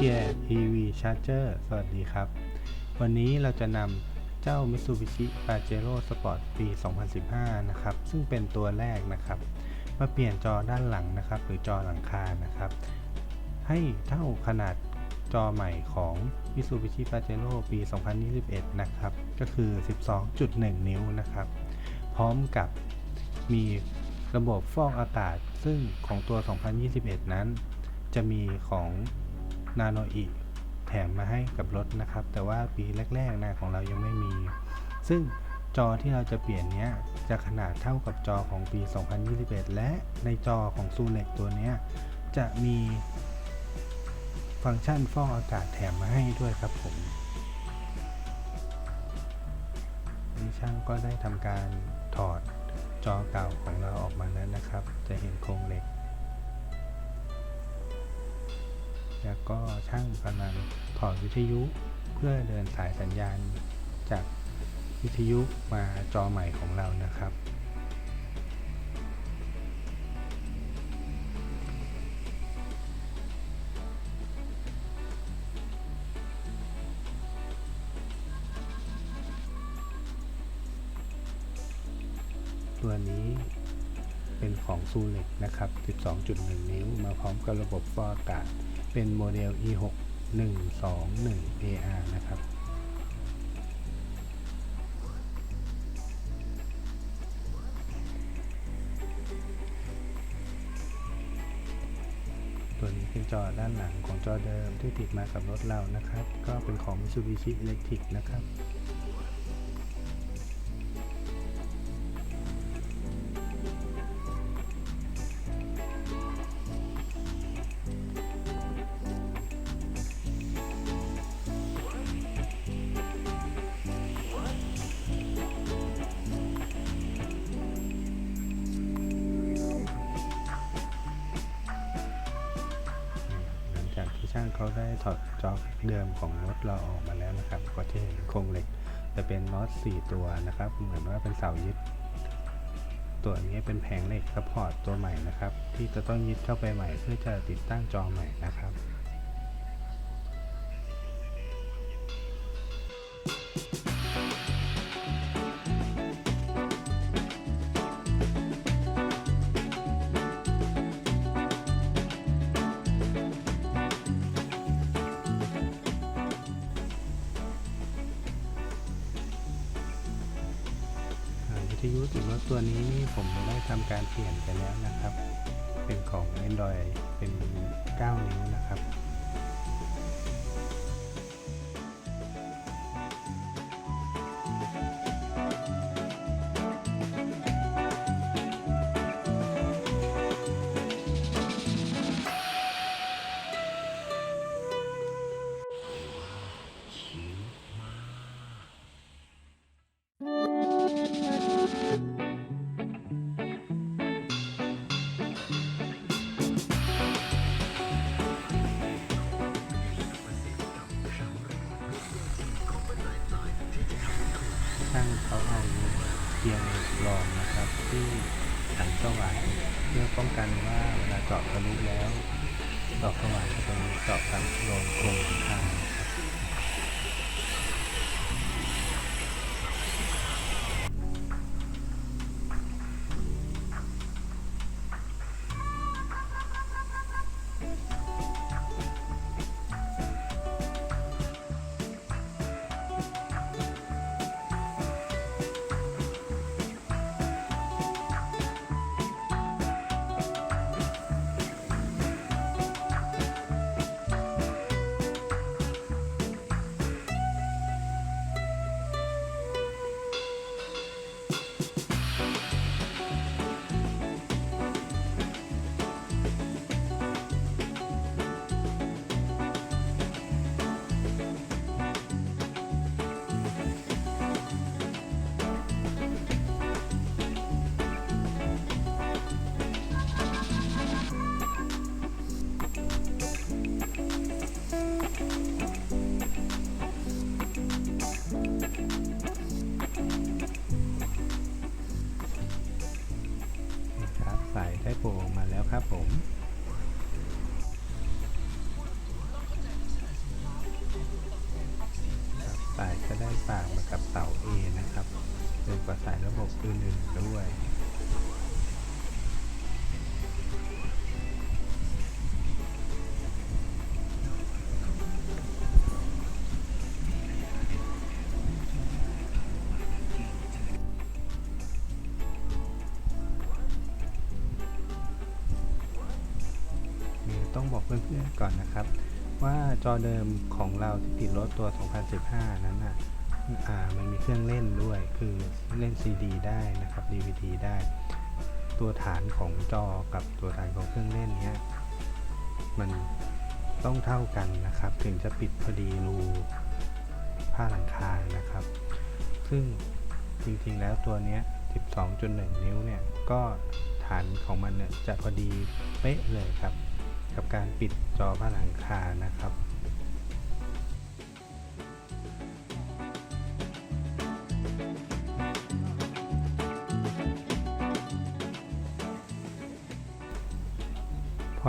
Gear EV Charger สวัสดีครับ วันนี้เราจะนำเจ้า Mitsubishi Pajero Sport ปี 2015 นะครับ ซึ่งเป็นตัวแรกนะครับ มาเปลี่ยนจอด้านหลังนะครับ หรือจอหลังคานะครับ ให้เท่าขนาดจอใหม่ของ Mitsubishi Pajero ปี 2021 นะครับ ก็คือ 12.1 นิ้วนะครับ พร้อมกับมีระบบฟอกอากาศ ซึ่งของตัว 2021 นั้น จะมีของ Nano e แถมมาให้กับรถนะครับ แต่ว่าปีแรกๆนะของเรายังไม่มี ซึ่งจอที่เราจะเปลี่ยนเนี้ยจะขนาดเท่ากับจอของปี 2021 และในจอของ s u n e x ตัวเนี้ยจะมีฟังก์ชันฟอกอากาศแถมมาให้ด้วยครับผมนี่ช่างก็ได้ทำการถอดจอเก่าของเราออกมาแล้วนะครับ จะเห็นโครงเหล็ก แล้วก็ช่างกำลังถอดวิทยุเพื่อเดินสายสัญญาณจากวิทยุมาจอใหม่ของเรานะครับตัวนี้เป็นของซูเล็กนะครับ 12.1 นิ้ว มาพร้อมกับระบบฟอกอากาศ เป็นโมเดล e 6 1 2 1 AR นะครับ ตัวนี้เป็นจอด้านหลังของจอเดิมที่ติดมากับรถเรานะครับ ก็เป็นของ Mitsubishi Electric นะครับ ได้ถอดจอกเดิมของรถเราออกมาแล้วนะครับก็จะเห็นโครงเหล็กจะเป็นน็อต4ตัวนะครับ เหมือนว่าเป็นเสายึด ตัวนี้เป็นแผงเหล็กซัพพอร์ตตัวใหม่นะครับ ที่จะต้องยึดเข้าไปใหม่เพื่อจะติดตั้งจอใหม่นะครับ ตัวนี้นี่ผมได้ทำการเปลี่ยนไปแล้วนะครับ เป็นของ Android เป็น 9 นิ้วนะครับ สว่านเพื่อป้องกันว่าเวลาเจาะทะลุแล้วดอกสว่านจะเป็นเจาะทางโดนโครงหลังคาน ต่างมือนกับเสา A นะครับเร็วกว่าสายระบบอื่นๆด้วยต้องบอกเพื่อนๆก่อนนะครับ ว่าจอเดิมของเราที่ติดรถตัว 2015 นั้นนะอ่า มันมีเครื่องเล่นด้วย คือเล่น CD ได้นะครับ DVD ได้ ตัวฐานของจอกับตัวฐานของเครื่องเล่นเนี้ยมันต้องเท่ากันนะครับ ถึงจะปิดพอดีรูผ้าหลังคานะครับ ซึ่งจริงๆแล้วตัวเนี้ย 12.1 นิ้วเนี่ย ก็ฐานของมันเนี่ยจะพอดีเป๊ะเลยครับ กับการปิดจอผ้าหลังคานะครับ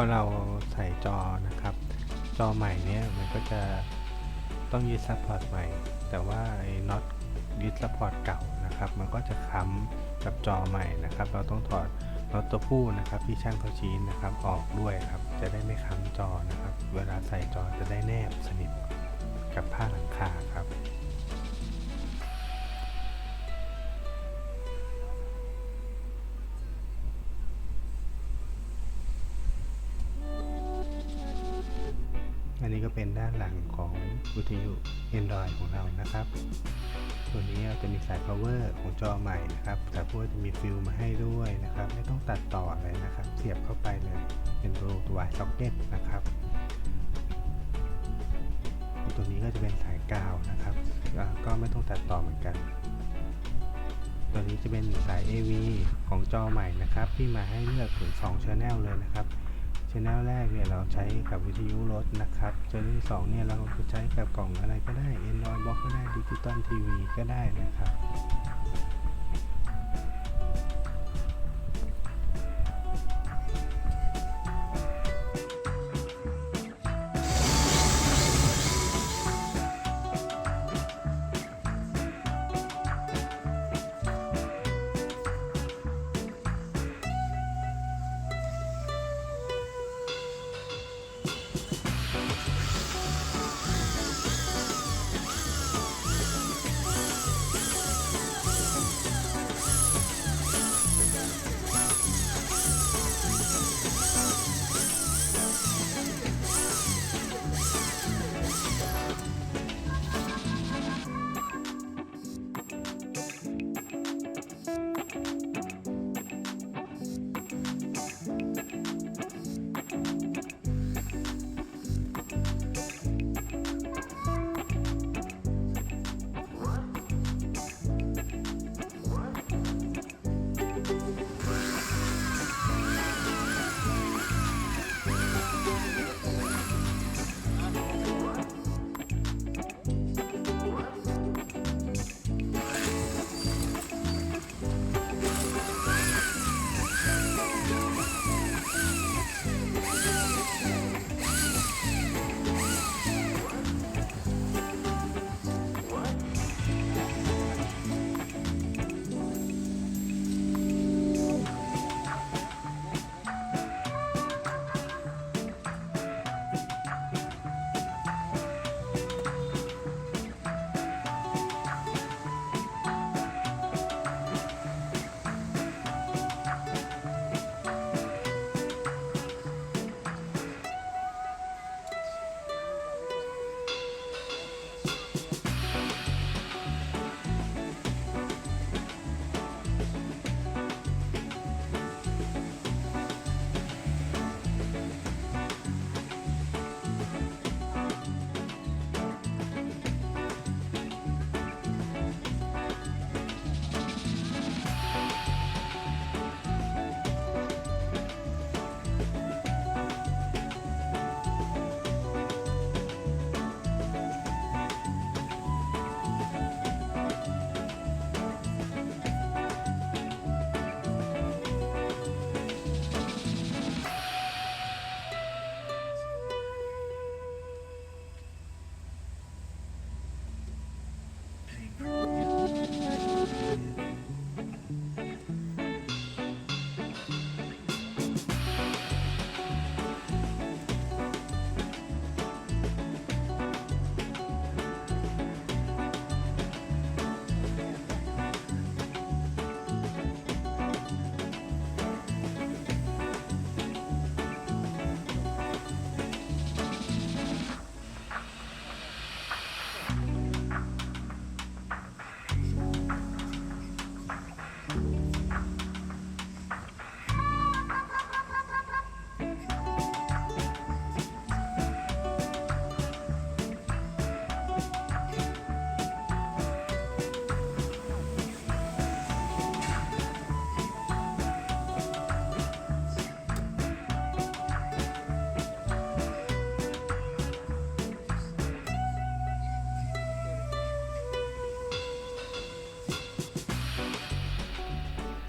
อเราใส่จอนะครับ จอใหม่เนี้ยมันก็จะต้องยึดซัพพอร์ตใหม่ แต่ว่าไอ้น็อตยึดซัพพอร์ตเก่านะครับ มันก็จะค้ำกับจอใหม่นะครับ เราต้องถอดน็อตตัวผู้นะครับที่ช่างเขาชี้นะครับออกด้วยครับ จะได้ไม่ค้ำจอนะครับ เวลาใส่จอจะได้แนบสนิทกับผ้าหลังคาครับ เป็นด้านหลังของวิทยุ Android ของเรานะครับ ส่วนนี้เราจะมีสาย power ของจอใหม่นะครับแต่พวกจะมีฟิลมาให้ด้วยนะครับ ไม่ต้องตัดต่ออะไรนะครับ เสียบเข้าไปเลยเป็นตัวตัว socket นะครับตัวนี้ก็จะเป็นสายกาวนะครับ ก็ไม่ต้องตัดต่อเหมือนกัน ตัวนี้จะเป็นสาย AV ของจอใหม่นะครับ ที่มาให้เลือกถึง2 Channel เลยนะครับ ชแนลแรกเนี่ยเราใช้กับวิทยุรถนะครับชแนลที่2เนี่ยเราจะใช้กับกล่องอะไรก็ได้ Android Box ก็ได้ดิจิตอลทีวีก็ได้นะครับ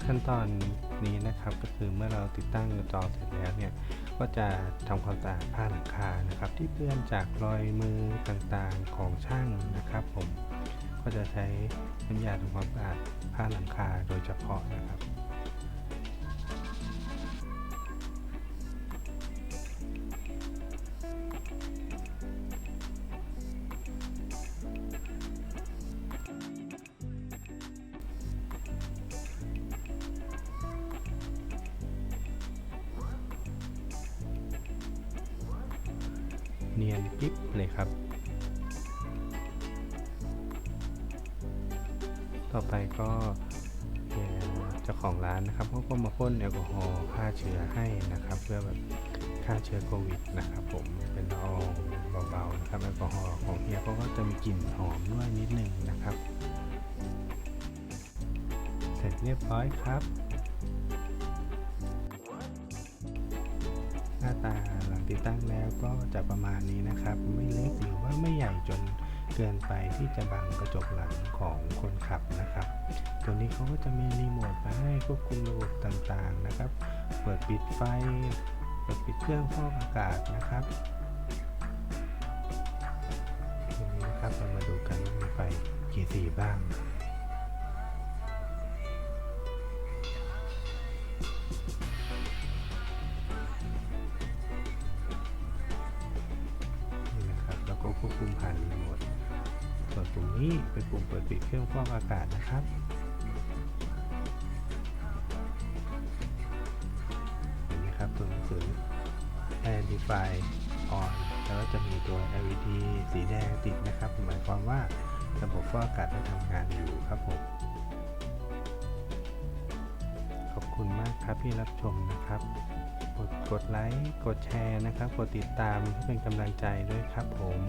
ขั้นตอนนี้นะครับก็คือเมื่อเราติดตั้งจอเสร็จแล้วเนี่ยก็จะทำความสะอาดผ้าหลังคานะครับ ที่เปื้อนจากรอยมือต่างๆของช่างนะครับผมก็จะใช้น้ำยาทำความสะอาดผ้าหลังคาโดยเฉพาะนะครับ เนียนกิ๊บเลยครับ ต่อไปก็เจ้าของร้านนะครับเขาก็มาพ่นแอลกอฮอล์ฆ่าเชื้อให้นะครับ เพื่อแบบฆ่าเชื้อโควิดนะครับผมเป็นละอองเบาๆนะครับแอลกอฮอล์ของเฮียเขาก็จะมีกลิ่นหอมด้วยนิดนึงนะครับ เสร็จเรียบร้อยครับ น้าตาหลังติดตั้งแล้วก็จะประมาณนี้นะครับ ไม่เล็กหรือว่าไม่ใหญ่จนเกินไปที่จะบังกระจกหลังของคนขับนะครับ ตัวนี้เขาก็จะมีรีโมทมาให้ควบคุมระบบต่างๆนะครับ เปิดปิดไฟ เปิดปิดเครื่องฟอกอากาศนะครับตัวนี้นะครับเรามาดูกันว่ามีไฟกี่สีบ้าง ปิดเครื่องฟอกอากาศนะครับเห็นไหมครับตัวหนังสือ Air Defy On แล้วก็จะมีตัว LED สีแดงติดนะครับ หมายความว่าระบบฟอกอากาศได้ทำงานอยู่ครับผมขอบคุณมากครับที่รับชมนะครับ กดกดไลค์ กดแชร์นะครับ กดติดตามให้เป็นกำลังใจด้วยครับผม